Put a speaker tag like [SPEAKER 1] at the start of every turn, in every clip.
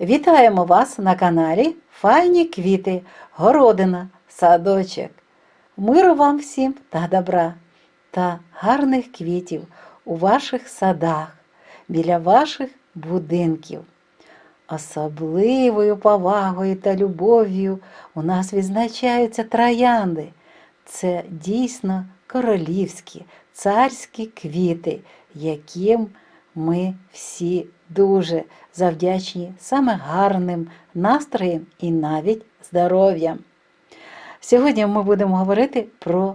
[SPEAKER 1] Вітаємо вас на каналі Файні квіти, городина, садочок. Миру вам всім та добра та гарних квітів у ваших садах, біля ваших будинків. Особливою повагою та любов'ю у нас відзначаються троянди. Це дійсно королівські, царські квіти, яким ми всі дуже завдячні саме гарним настроєм і навіть здоров'ям. Сьогодні ми будемо говорити про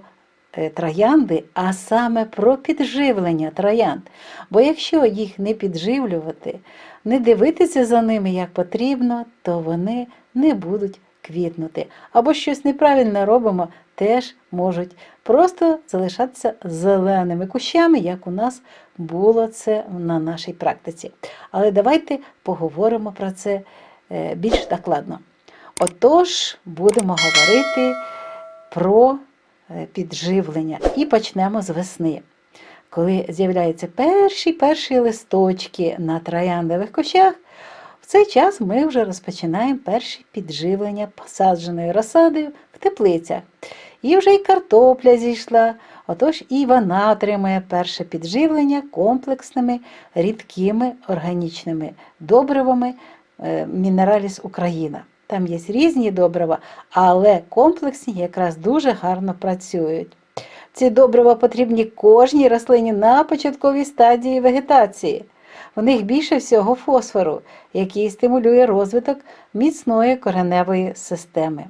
[SPEAKER 1] е, троянди, а саме про підживлення троянд. Бо якщо їх не підживлювати, не дивитися за ними як потрібно, то вони не будуть квітнути. Або щось неправильно робимо, теж можуть просто залишатися зеленими кущами, як у нас було це на нашій практиці. Але давайте поговоримо про це е, більш докладно. Отож, будемо говорити про е, підживлення і почнемо з весни. Коли з'являються перші перші листочки на трояндових кущах, в цей час ми вже розпочинаємо перші підживлення посадженої розсадою в теплицях. І вже й картопля зійшла, отож і вона отримує перше підживлення комплексними рідкими органічними добривами е, Мінераліс Україна. Там є різні добрива, але комплексні якраз дуже гарно працюють. Ці добрива потрібні кожній рослині на початковій стадії вегетації. В них більше всього фосфору, який стимулює розвиток міцної кореневої системи.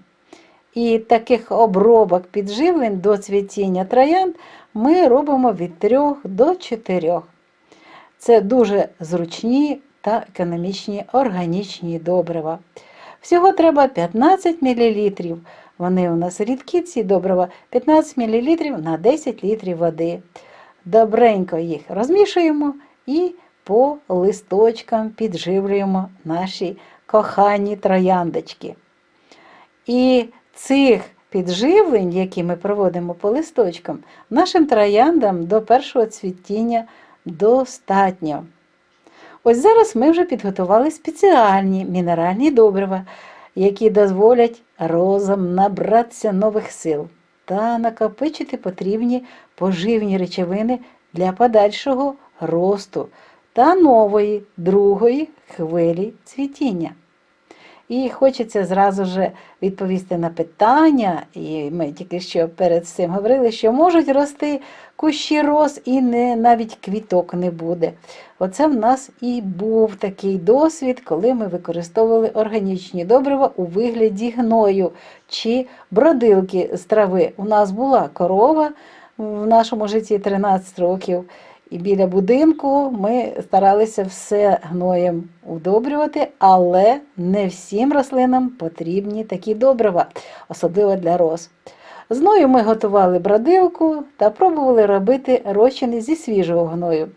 [SPEAKER 1] І таких обробок підживлень до цвітіння троянд ми робимо від 3 до 4. Це дуже зручні та економічні органічні добрива. Всього треба 15 мл. Вони у нас рідкі, ці добрива, 15 мл на 10 літрів води. Добренько їх розмішуємо і по листочкам підживлюємо наші кохані трояндочки. І цих підживлень, які ми проводимо по листочкам, нашим трояндам до першого цвітіння достатньо. Ось зараз ми вже підготували спеціальні мінеральні добрива, які дозволять розам набратися нових сил та накопичити потрібні поживні речовини для подальшого росту та нової другої хвилі цвітіння. І хочеться зразу ж відповісти на питання, і ми тільки що перед цим говорили, що можуть рости кущі роз і не, навіть квіток не буде. Оце в нас і був такий досвід, коли ми використовували органічні добрива у вигляді гною чи бродилки з трави. У нас була корова в нашому житті 13 років. І біля будинку ми старалися все гноєм удобрювати, але не всім рослинам потрібні такі добрива, особливо для роз. З гною ми готували бродилку та пробували робити розчини зі свіжого гною.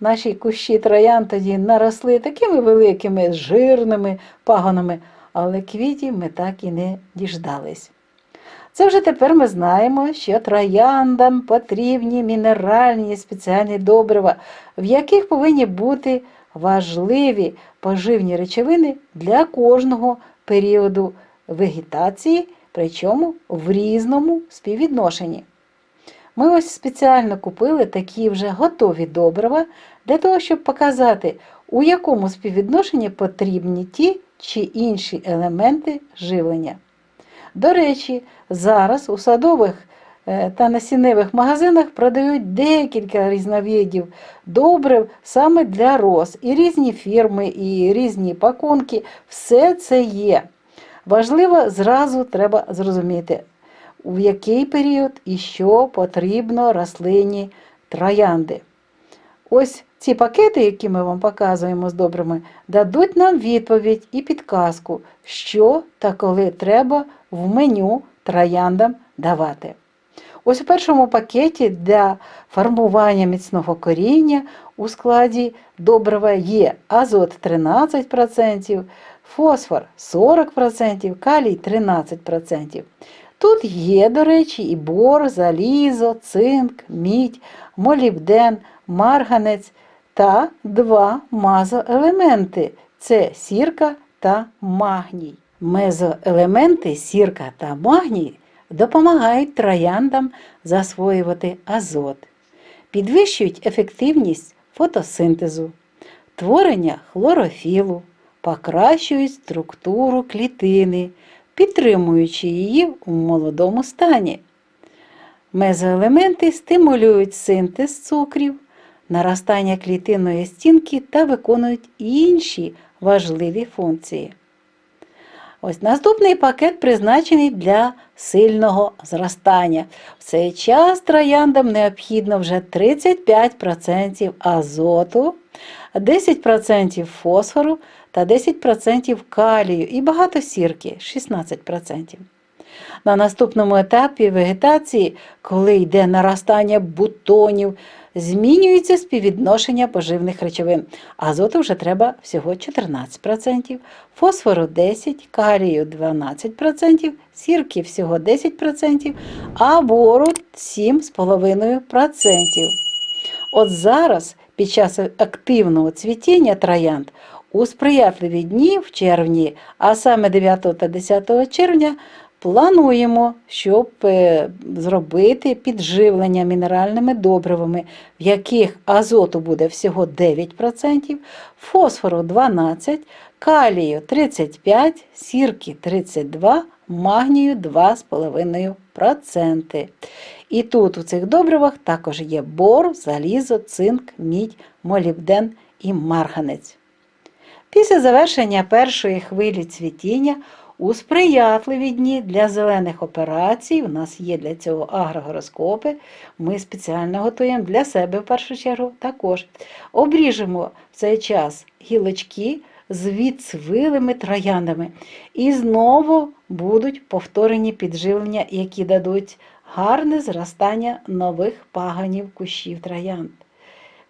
[SPEAKER 1] Наші кущі троян тоді наросли такими великими, жирними пагонами, але квітів ми так і не діждались. Це вже тепер ми знаємо, що трояндам потрібні мінеральні спеціальні добрива, в яких повинні бути важливі поживні речовини для кожного періоду вегетації, причому в різному співвідношенні. Ми ось спеціально купили такі вже готові добрива для того, щоб показати, у якому співвідношенні потрібні ті чи інші елементи живлення. До речі, зараз у садових е, та насінневих магазинах продають декілька різновидів добрив саме для роз. І різні фірми, і різні пакунки. Все це є. Важливо, зразу треба зрозуміти, у який період і що потрібно рослині троянди. Ось ці пакети, які ми вам показуємо з добрими, дадуть нам відповідь і підказку, що та коли треба в меню трояндам давати. Ось у першому пакеті для формування міцного коріння у складі добрива є азот 13%, фосфор 40%, калій 13%. Тут є, до речі, і бор, залізо, цинк, мідь, молібден, марганець та два мазоелементи це сірка та магній. Мезоелементи сірка та магній допомагають трояндам засвоювати азот, підвищують ефективність фотосинтезу, творення хлорофілу, покращують структуру клітини, підтримуючи її у молодому стані. Мезоелементи стимулюють синтез цукрів, наростання клітинної стінки та виконують інші важливі функції. Ось наступний пакет призначений для сильного зростання. В цей час трояндам необхідно вже 35% азоту, 10% фосфору та 10% калію і багато сірки 16%. На наступному етапі вегетації, коли йде наростання бутонів, змінюється співвідношення поживних речовин. Азоту вже треба всього 14%, фосфору 10%, калію 12%, сірки всього 10%, а бору 7,5%. От зараз, під час активного цвітіння троянд, у сприятливі дні в червні, а саме 9 та 10 червня, плануємо, щоб е, зробити підживлення мінеральними добривами, в яких азоту буде всього 9%, фосфору 12%, калію 35%, сірки 32%, магнію 2,5%. І тут у цих добривах також є бор, залізо, цинк, мідь, молібден і марганець. Після завершення першої хвилі цвітіння у сприятливі дні для зелених операцій, у нас є для цього агрогороскопи, ми спеціально готуємо для себе в першу чергу також. Обріжемо в цей час гілочки з відсвилими трояндами. І знову будуть повторені підживлення, які дадуть гарне зростання нових паганів кущів троянд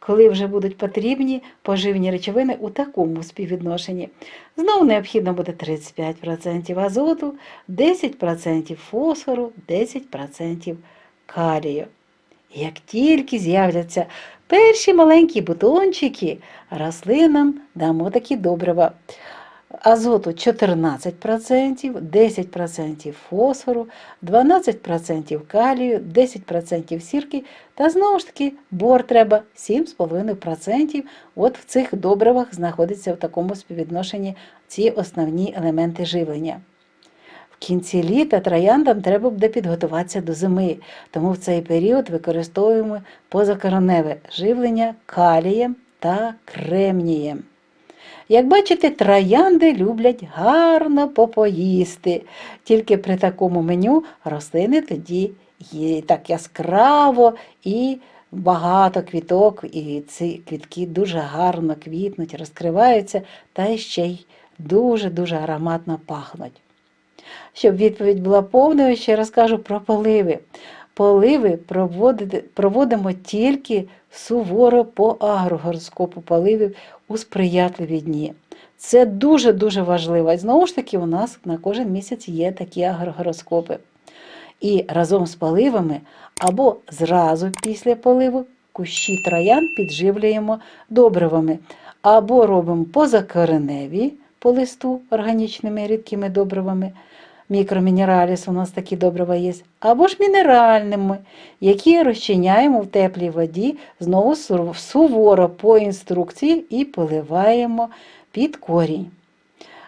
[SPEAKER 1] коли вже будуть потрібні поживні речовини у такому співвідношенні. Знову необхідно буде 35% азоту, 10% фосфору, 10% калію. Як тільки з'являться перші маленькі бутончики, рослинам дамо такі добрива азоту 14%, 10% фосфору, 12% калію, 10% сірки та знову ж таки бор треба 7,5%. От в цих добривах знаходяться в такому співвідношенні ці основні елементи живлення. В кінці літа трояндам треба буде підготуватися до зими, тому в цей період використовуємо позакороневе живлення калієм та кремнієм. Як бачите, троянди люблять гарно попоїсти. Тільки при такому меню рослини тоді є так яскраво і багато квіток, і ці квітки дуже гарно квітнуть, розкриваються та ще й дуже-дуже ароматно пахнуть. Щоб відповідь була повною, ще розкажу про поливи. Поливи проводимо тільки суворо по агрогороскопу поливів у сприятливі дні. Це дуже-дуже важливо. І знову ж таки, у нас на кожен місяць є такі агрогороскопи. І разом з поливами або зразу після поливу кущі троян підживлюємо добривами, або робимо позакореневі по листу органічними рідкими добривами мікромінераліс, у нас такі добрива є, або ж мінеральними, які розчиняємо в теплій воді, знову суворо по інструкції і поливаємо під корінь.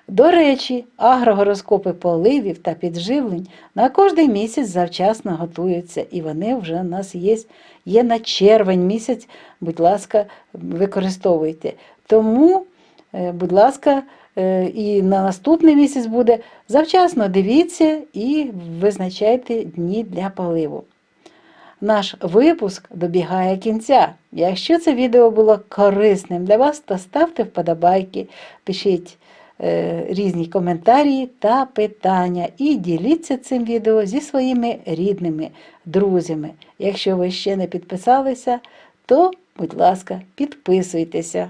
[SPEAKER 1] До речі, агрогороскопи поливів та підживлень на кожен місяць завчасно готуються, і вони вже у нас є є на червень місяць, будь ласка, використовуйте. Тому, е, будь ласка, і на наступний місяць буде. Завчасно дивіться і визначайте дні для поливу. Наш випуск добігає кінця. Якщо це відео було корисним для вас, то ставте вподобайки, пишіть е, різні коментарі та питання і діліться цим відео зі своїми рідними, друзями. Якщо ви ще не підписалися, то, будь ласка, підписуйтеся.